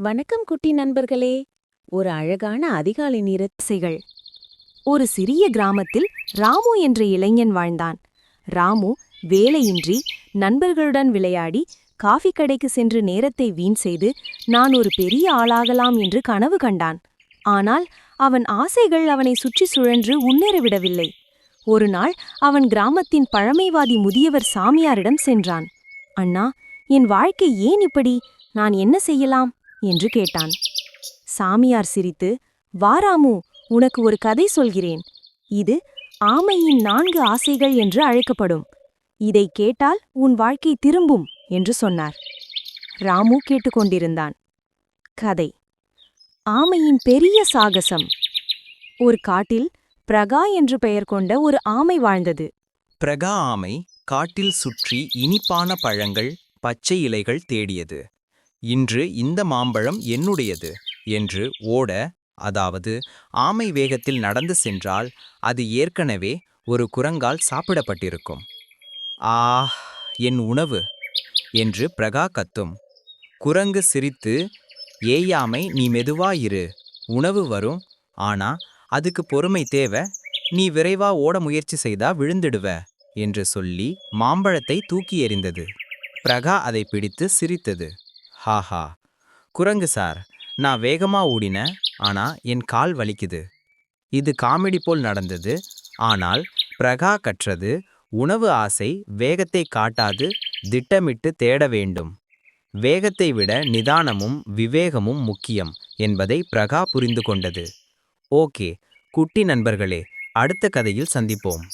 வணக்கம் குட்டி நண்பர்களே. ஒரு அழகான அதிகாலை நிறத்தைகள் ஒரு சிறிய கிராமத்தில் ராமு என்ற இளைஞன் வாழ்ந்தான். ராமு வேலையின்றி நண்பர்களுடன் விளையாடி காஃபி கடைக்கு சென்று நேரத்தை வீண் செய்து நான் ஒரு பெரிய ஆளாகலாம் என்று கனவு கண்டான். ஆனால் அவன் ஆசைகள் அவனை சுற்றி சுழன்று முன்னேறவிடவில்லை ஒரு நாள் அவன் கிராமத்தின் பழமைவாதி முதியவர் சாமியாரிடம் சென்றான். அண்ணா என் வாழ்க்கை ஏன் இப்படி? நான் என்ன செய்யலாம்? என்று கேட்டான். சாமியார் சிரித்து வாராமு உனக்கு ஒரு கதை சொல்கிறேன். இது ஆமையின் நான்கு ஆசைகள் என்று அழைக்கப்படும். இதை கேட்டால் உன் வாழ்க்கை திரும்பும் என்று சொன்னார். ராமு கேட்டுக்கொண்டிருந்தான் கதை. ஆமையின் பெரிய சாகசம். ஒரு காட்டில் பிரகா என்று பெயர் கொண்ட ஒரு ஆமை வாழ்ந்தது. பிரகா ஆமை காட்டில் சுற்றி இனிப்பான பழங்கள் பச்சை இலைகள் தேடியது. இன்று இந்த மாம்பழம் என்னுடையது? என்று ஓட அதாவது ஆமை வேகத்தில் நடந்து சென்றால் அது ஏற்கனவே ஒரு குரங்கால் சாப்பிடப்பட்டிருக்கும். ஆஹ் என் உணவு! என்று பிரகா கத்தும். குரங்கு சிரித்து ஏயாமை நீ மெதுவாயிரு உணவு வரும். ஆனா அதுக்கு பொறுமை தேவை. நீ விரைவா ஓட முயற்சி செய்தா விழுந்துடுவ. என்று சொல்லி மாம்பழத்தை தூக்கி எறிந்தது. பிரகா அதை பிடித்து சிரித்தது. ஹாஹா குரங்கு சார் நான் வேகமாக ஓடினேன் ஆனால் என் கால் வலிக்குது. இது காமெடி போல் நடந்தது ஆனால் பிரகா கற்றது உணவு ஆசை வேகத்தை காட்டாது திட்டமிட்டு தேட வேண்டும். வேகத்தை விட நிதானமும் விவேகமும் முக்கியம் என்பதை பிரகா புரிந்து கொண்டது. ஓகே குட்டி நண்பர்களே அடுத்த கதையில் சந்திப்போம்.